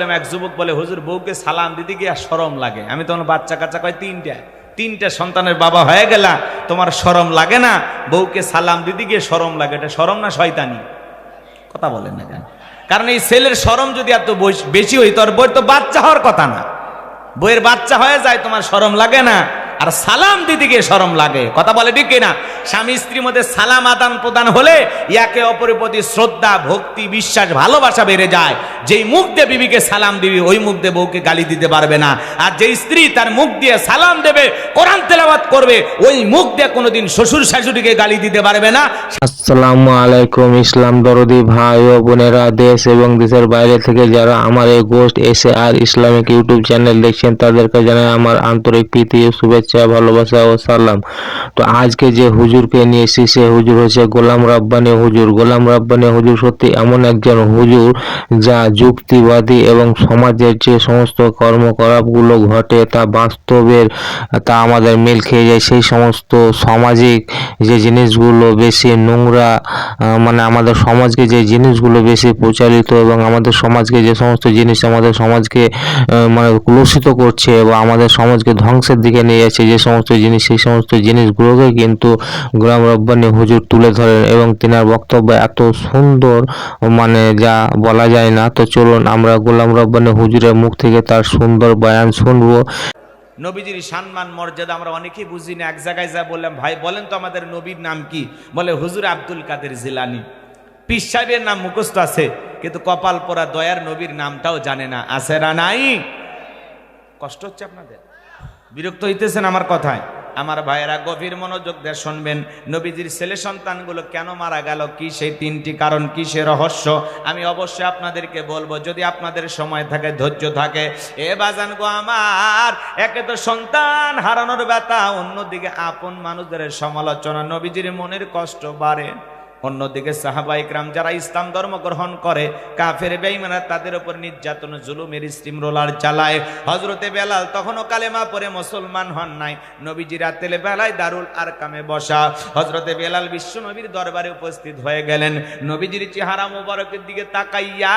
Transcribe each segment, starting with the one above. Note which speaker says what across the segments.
Speaker 1: এক যুবক বলে, হুজুর, বউকে সালাম দিতে গিয়ে আর সরম লাগে। আমি তখন বাচ্চা কাচ্চা কয়, তিনটা। তিনটা সন্তানের বাবা হয়ে গেলা, তোমার সরম লাগে না? বউকে সালাম দিতে গিয়ে সরম লাগে। এটা সরম না শয়তানি? কথা বলেন না কেন? কারণ এই ছেলের সরম যদি এত বেশি হই, তোর বই তো বাচ্চা হওয়ার কথা না। বইয়ের বাচ্চা হয়ে যায়, তোমার সরম লাগে না। আর সালাম দিতে গিয়ে সরম লাগে। কথা বলে ঠিক না স্বামী স্ত্রীর মধ্যে সালাম আদান প্রদান হলে একে অপরের প্রতি শ্রদ্ধা, ভক্তি, বিশ্বাস, ভালোবাসা বেড়ে যায়। যেই মুখ দিয়ে বিবিকে সালাম দিবি, ওই মুখ দিয়ে বউকে গালি দিতে পারবে না। আর যেই স্ত্রী তার মুখ দিয়ে সালাম দেবে, কোরআন তেলাওয়াত করবে, ওই মুখ দিয়ে কোনোদিন শ্বশুর শাশুড়িকে গালি দিতে পারবে না।
Speaker 2: আসসালামু আলাইকুম, ইসলাম দরদি ভাই ও বোনেরা, দেশ এবং দেশের বাইরে থেকে যারা আমার এই গোস্ট এসে আর ইসলামিক ইউটিউব চ্যানেল দেখছেন, তাদেরকে জানাই আমার আন্তরিক প্রীতি ও শুভেচ্ছা ভালোবাসা ও সালাম। তো আজকে যে হুজুরকে নিয়ে এসেছি, সে হুজুর হচ্ছে গোলাম রাব্বানি হুজুর। গোলাম রাব্বানি হুজুর সত্যি এমন একজন হুজুর যা যুক্তিবাদী এবং সমাজের যে সমস্ত কর্মকলাপগুলো ঘটে তা বাস্তবের, তা আমাদের মিল খেয়ে যায়। সেই সমস্ত সামাজিক যে জিনিসগুলো বেশি নোংরা মানে আমাদের সমাজকে যে জিনিসগুলো বেশি প্রচারিত এবং আমাদের সমাজকে যে সমস্ত জিনিস আমাদের সমাজকে মানে কলুষিত করছে বা আমাদের সমাজকে ধ্বংসের দিকে নিয়ে যাচ্ছে যে সমস্ত জিনিস, সেই সমস্ত জিনিসগুলোকে কিন্তু গোলাম রব্বানি হুজুর তুলে ধরেন এবং তেনার বক্তব্য এত সুন্দর মানে যা বলা যায় না। তো চলুন আমরা গোলাম রব্বানি হুজুরের মুখ থেকে তার সুন্দর বয়ান শুনব।
Speaker 1: নবীজির সম্মান, মর্যাদা আমরা অনেকেই বুঝি না, এক জায়গায় যা বললাম, ভাই, বলেন তো আমাদের নবীর নাম কি? বলে, হুজুর আব্দুল কাদের জিলানি। পীর সাহেবের নাম মুখস্থ আছে, কিন্তু কপাল পরা দয়ার নবীর নামটাও জানে না। আছে না নাই? কষ্ট হচ্ছে আপনাদের? বিরক্ত হইতেছেন আমার কথায়। আমার ভাইয়েরা গভীর মনোযোগ দিয়ে শুনবেন। নবীজির ছেলে সন্তানগুলো কেন মারা গেল? কি সেই তিনটি কারণ? কি সে রহস্য? আমি অবশ্যই আপনাদেরকে বলব, যদি আপনাদের সময় থাকে, ধৈর্য থাকে, এ বাজান গো আমার, একে তো সন্তান হারানোর ব্যথা, অন্যদিকে আপন মানুষদের সমালোচনা। নবীজির মনের কষ্ট বাড়ে। অন্যদিকে সাহাবা ইকরাম যারা ইসলাম ধর্ম গ্রহণ করে, কাফের বেঈমানরা তাদের উপর নির্যাতন, জুলুমের স্টিম রোলার চালায়। হজরতে বেলাল তখনও কালেমা পরে মুসলমান হন নাই। নবীজি রাতের বেলায় দারুল আর কামে বসা। হজরতে বেলাল বিশ্ব নবীর দরবারে উপস্থিত হয়ে গেলেন। নবীজির চেহারা মোবারকের দিকে তাকাইয়া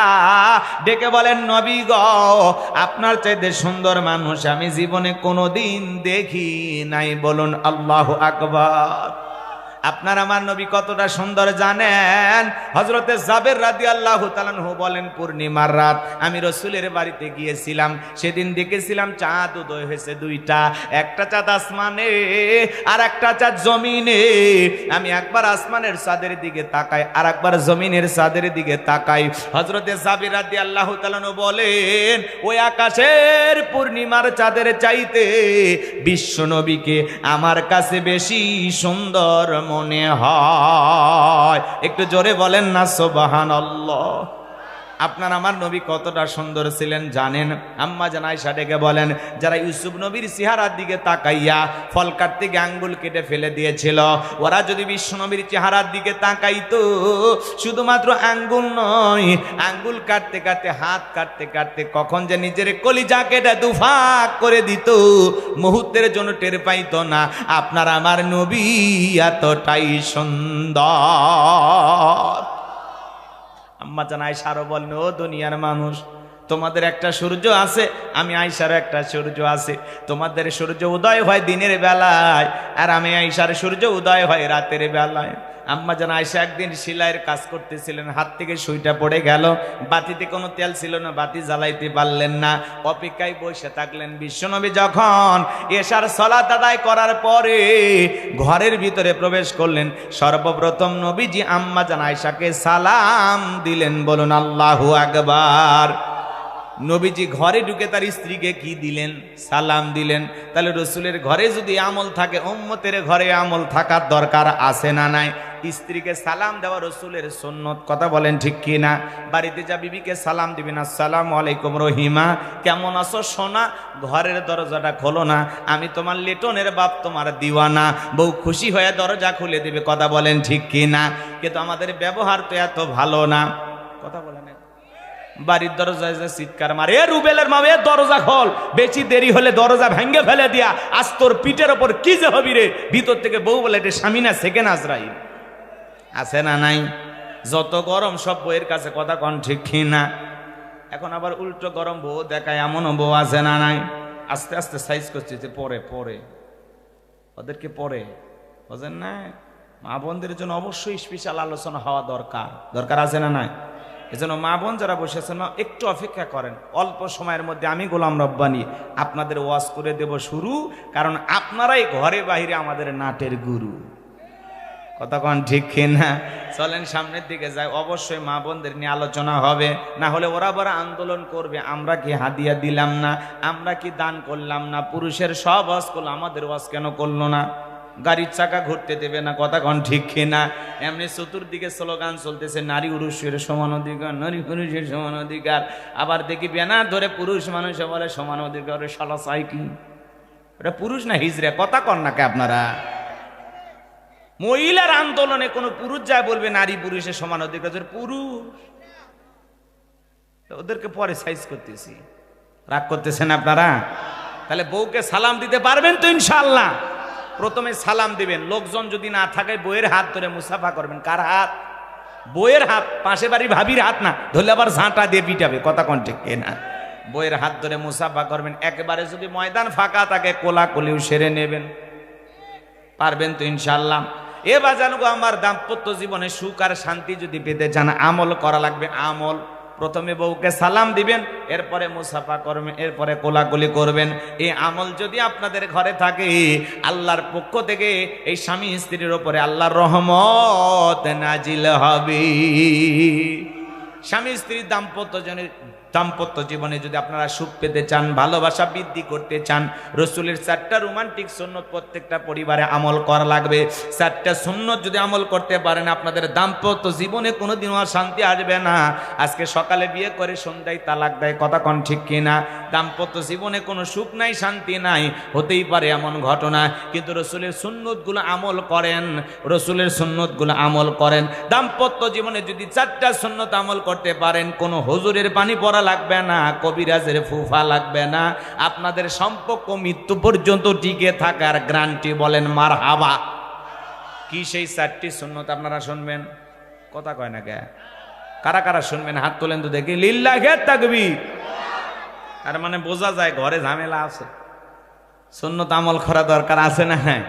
Speaker 1: ডেকে বলেন, নবী গ, আপনার চাইতে সুন্দর মানুষ আমি জীবনে কোনোদিন দেখি নাই। বলুন, আল্লাহ আকবার। আপনার আমার নবী কতটা সুন্দর জানেন? হজরতে জাবের রাদি আল্লাহ তালানহু বলেন, পূর্ণিমার রাত, আমি রসুলের বাড়িতে গিয়েছিলাম। সেদিন দেখেছিলাম চাঁদ উদয় হয়েছে দুইটা। একটা চাঁদ আসমানে আর একটা চাঁদ জমিনে। আমি একবার আসমানের চাঁদের দিকে তাকাই, আর একবার জমিনের চাঁদের দিকে তাকাই। হজরতে জাবের রাদি আল্লাহ তালানহু বলেন, ওই আকাশের পূর্ণিমার চাঁদের চাইতে বিশ্ব নবীকে আমার কাছে বেশি সুন্দর মনে হয়। একটু জোরে বলেন না সোবাহান আপনার আমার নবী কতটা সুন্দর ছিলেন জানেন? আম্মা জানাই ডেকে বলেন, যারা ইউসুফ নবীর চেহারার দিকে তাকাইয়া ফল কাটতে আঙ্গুল কেটে ফেলে দিয়েছিল, ওরা যদি বিশ্ব নবীর চেহারার দিকে তাকাইতো, শুধুমাত্র আঙ্গুল নয়, আঙ্গুল কাটতে কাটতে, হাত কাটতে কাটতে কখন যে নিজের কলিজা কেটে দুফাক করে দিত, মুহূর্তের জন্য টের পাইতো না, আপনার আমার নবী এতটাই সুন্দর। আম্মা জানায় সারো বলেন ও দুনিয়ার মানুষ তোমাদের একটা সূর্য আছে, আমি আয়সারও একটা সূর্য আছে। তোমাদের সূর্য উদয় হয় দিনের বেলায়, আর আমি আয়সার সূর্য উদয় হয় রাতের বেলায়। আম্মা জান আয়সা একদিন সিলাইয়ের কাজ করতেছিলেন, হাত থেকে সুইটা পড়ে গেল, বাতিতে কোনো তেল ছিল না, বাতি জ্বালাইতে পারলেন না। অপেক্ষায় বসে থাকলেন বিশ্বনবী যখন এশার সলাত আদায় করার পরে ঘরের ভিতরে প্রবেশ করলেন। সর্বপ্রথম নবীজি আম্মা জান আয়সাকে সালাম দিলেন, বলুন আল্লাহু আকবার। নবীজি ঘরে ঢুকে তার স্ত্রীকে কি দিলেন? সালাম দিলেন। তাহলে রসুলের ঘরে যদি আমল থাকে, উম্মতের ঘরে আমল থাকার দরকার আছে না নাই? স্ত্রীকে সালাম দেওয়া রসুলের সন্ন্যত কথা বলেন ঠিক কি না? বাড়িতে যা বিবিকে সালাম দিবেন, আসসালাম আলাইকুম রহিমা, কেমন আছো সোনা? ঘরের দরজাটা খোলো না, আমি তোমার লিটনের বাপ, তোমার দিওয়ানা। বউ খুশি হয়ে দরজা খুলে দিবে, কথা বলেন ঠিক কি না? কিন্তু আমাদের ব্যবহার তো এত ভালো না। কথা বলেন। বাড়ির দরজায় যে চিৎকার মারে, এ রুবেলের মা, এ দরজা খোল। বেশি দেরি হলে দরজা ভেঙ্গে ফেলে দিয়া, আজ তোর পিঠের ওপর কি যে হবি রে? ভিতর থেকে বউ বলে, এটা স্বামী না সেকেন্ড আজরাইল। আছে না নাই? যত গরম, সব বইয়ের কাছে কথা কন ঠিক না? এখন আবার উল্টো গরম বউ দেখায়, এমনও বউ আছে না নাই? আস্তে আস্তে সাইজ করছে যে, পরে পরে। ওদেরকে পরে। বোঝেন না? মা বোনদের জন্য অবশ্যই স্পেশাল আলোচনা হওয়া দরকার। দরকার আছে না নাই? এজন্য মা বোন যারা বসেছেন না, একটু অপেক্ষা করেন। অল্প সময়ের মধ্যে আমি গোলাম রব্বানি আপনাদের ওয়াজ করে দেব শুরু, কারণ আপনারাই ঘরে বাইরে আমাদের নাটের গুরু। কতক্ষণ ঠিক কিনা? চলেন সামনের দিকে যাই, অবশ্যই মা বোনদের নিয়ে আলোচনা হবে। না হলে ওরা বড় আন্দোলন করবে, আমরা কি হাদিয়া দিলাম না? আমরা কি দান করলাম না? পুরুষের সব ওয়াজ করল, আমাদের ওয়াজ কেন করল না? গাড়ির চাকা ঘুরতে দেবে না কতক্ষণ ঠিক কিনা? এমনি চতুর্দিকে স্লোগান চলতেছে, নারী পুরুষের সমান অধিকার, নারী পুরুষের সমান অধিকার। আবার দেখি ব্যানার ধরে পুরুষ মানুষে বলে, সমান অধিকার সালা সাইকি এটা পুরুষ না হিজড়ে? কথা কন নাকি আপনারা? মহিলার আন্দোলনে কোনো পুরুষ যায় বলবে, নারী পুরুষের সমান অধিকার পুরুষ। ওদেরকে পরে সাইজ করতেছি। রাগ করতেছেন আপনারা? তাহলে বউকে সালাম দিতে পারবেন তো ইনশাল্লাহ প্রথমে সালাম দিবেন। লোকজন যদি না থাকে, বইয়ের হাত ধরে মুসাফা করবেন। কার হাত? বইয়ের হাত, পাশে বাড়ি ভাবির হাত না। ধরলে আবার ঝাঁটা দিয়ে পিটাবে, কথা কন্টে কে না বইয়ের হাত ধরে মুসাফা করবেন। একেবারে যদি ময়দান ফাঁকা থাকে, কোলাকুলিও সেরে নেবেন। পারবেন তো ইনশাল্লাহ এ বাজানুগো আমার দাম্পত্য জীবনে সুখ আর শান্তি যদি পেতে চান, আমল করা লাগবে, আমল। প্রথমে বউকে সালাম দিবেন, এরপরে মুসাফা করবেন এরপরে কোলাকুলি করবেন। এই আমল যদি আপনাদের ঘরে থাকে, আল্লাহর পক্ষ থেকে এই স্বামী স্ত্রীর ওপরে আল্লাহর রহমত নাজিল হবে। স্বামী স্ত্রীর দাম্পত্য জনের দাম্পত্য জীবনে যদি আপনারা সুখ পেতে চান, ভালোবাসা বৃদ্ধি করতে চান, রসুলের চারটা রোমান্টিক সুন্নত প্রত্যেকটা পরিবারে আমল করা লাগবে। চারটা সুন্নত যদি আমল করতে পারেন, আপনাদের দাম্পত্য জীবনে কোনোদিনও আর শান্তি আসবে না। আজকে সকালে বিয়ে করে সন্ধ্যায় তালাক দেয়, কথা কন ঠিক কিনা? দাম্পত্য জীবনে কোনো সুখ নাই, শান্তি নাই, হতেই পারে এমন ঘটনা। কিন্তু রসুলের সুন্নতগুলো আমল করেন, রসুলের সুন্নতগুলো আমল করেন। দাম্পত্য জীবনে যদি চারটা সুন্নত আমল করতে পারেন, কোনো হজুরের পানি পড়া লাগবে না, কবিরাজের ফুফা লাগবে না, আপনাদের সম্পর্ক মৃত্যু পর্যন্ত টিকে থাকার গ্রান্টি বলেন মার হাবা কি সেই চারটি সুন্নত আপনারা শুনবেন? কথা কয় না কে? কারা কারা শুনবেন? হাত তোলেন তো দেখি। লিল্লা ঘের থাকবি তার মানে বোঝা যায় ঘরে ঝামেলা আছে। সুন্নত আমল করা দরকার আছে না হ্যাঁ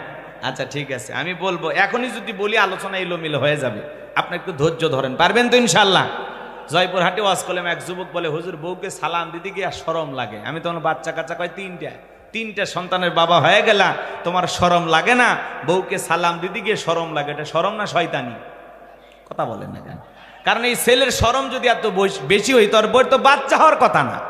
Speaker 1: আচ্ছা ঠিক আছে। আমি বলব, এখনই যদি বলি, আলোচনা এলোমিলো হয়ে যাবে। আপনি একটু ধৈর্য ধরেন। পারবেন তো ইনশাল্লাহ জয়পুর হাটে ওয়াজ করলাম, এক যুবক বলে, হুজুর, বউকে সালাম দিতে গিয়ে সরম লাগে। আমি তখন বাচ্চা কাচ্চা কয়, তিনটা। তিনটা সন্তানের বাবা হয়ে গেলা, তোমার সরম লাগে না? বউকে সালাম দিতে গিয়ে সরম লাগে। এটা সরম না শয়তানি? কথা বলেন না কেন? কারণ এই ছেলের সরম যদি এত বৈশ- হই, তোর বইয়ের তো বাচ্চা হওয়ার কথা না।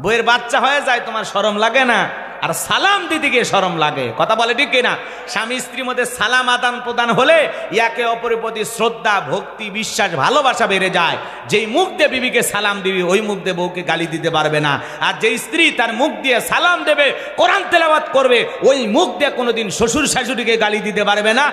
Speaker 1: বইয়ের বাচ্চা হয়ে যায়, তোমার সরম লাগে না। আর সালাম দিতে গিয়ে সরম লাগে। কথা বলে ঠিক কিনা? স্বামী স্ত্রীর মধ্যে সালাম আদান প্রদান হলে ইয়াকে অপরের প্রতি শ্রদ্ধা, ভক্তি, বিশ্বাস, ভালোবাসা বেড়ে যায়। যেই মুখ দিয়ে বিবিকে সালাম দিবি, ওই মুখ দিয়ে বউকে গালি দিতে পারবে না। আর যেই স্ত্রী তার মুখ দিয়ে সালাম দেবে, কোরআন তেলাবাদ করবে, ওই মুখ দিয়ে কোনোদিন শ্বশুর শাশুড়িকে গালি দিতে পারবে না।